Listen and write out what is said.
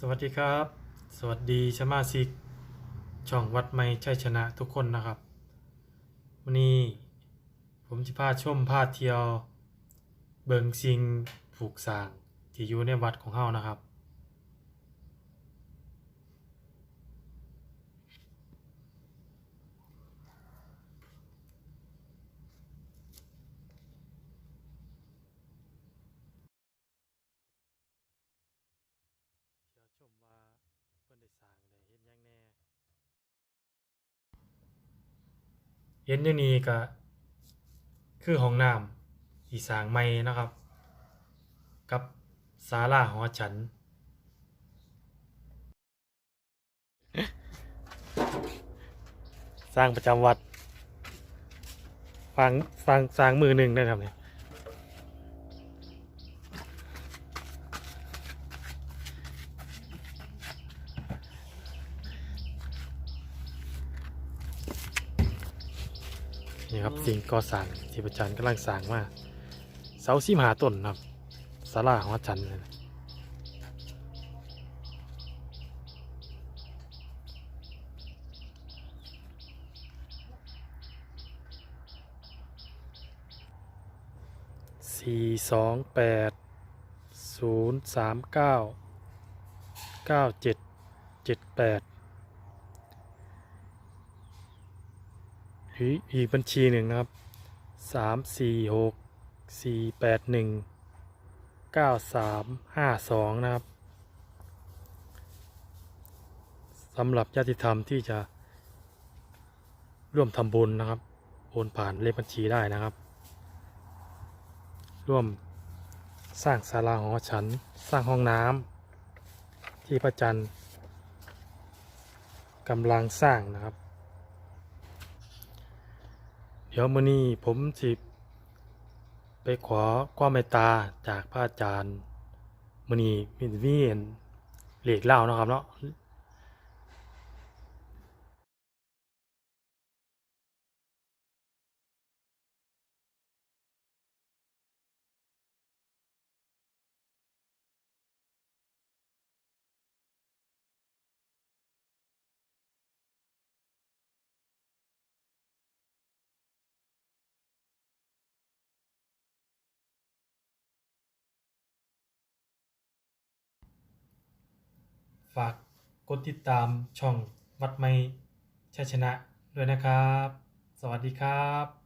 สวัสดีครับ สวัสดีสมาชิกช่องวัดไม่ใช่ชนะทุกคนนะครับ วันนี้ผมจะพาชมพาเที่ยว เบิงซิงผูกสางที่อยู่ในวัดของเฮานะครับ เที่ยวชมว่าเพิ่นได้สร้างได้เฮ็ดหยังแหน่ เห็นอยู่นี่ก็คือห้องน้ำที่สร้างใหม่นะครับ กับศาลาหอฉัน สร้างประจำวัดฟังฟังสร้างมือหนึ่งได้ครับเนี่ย นี่ครับสิ่งก่อสร้างที่ประจันกำลังสร้างมาเสาสิมหาต้นครับศาลาของอาจารย์เลยสี่สองแปดศูนย์สามเก้าเก้าเจ็ดเจ็ดแปด อีกบัญชีหนึ่งนะครับสามสี่หกสี่แปดหนึ่งเก้าสามห้าสองนะครับสำหรับญาติธรรมที่จะร่วมทำบุญนะครับ โอนผ่านเลขบัญชีได้นะครับ ร่วมสร้างศาลาหอฉัน สร้างห้องน้ำที่พระจันทร์กำลังสร้างนะครับ ดี๋ยวมื้อนี้ผมสิไปขอความเมตตาจากพระอาจารย์มื้อนี้มีมีเห็นเหล็กเล่าเนาะครับเนาะ ฝากกดติดตามช่องวัดไม่ชัยชนะด้วยนะครับ สวัสดีครับ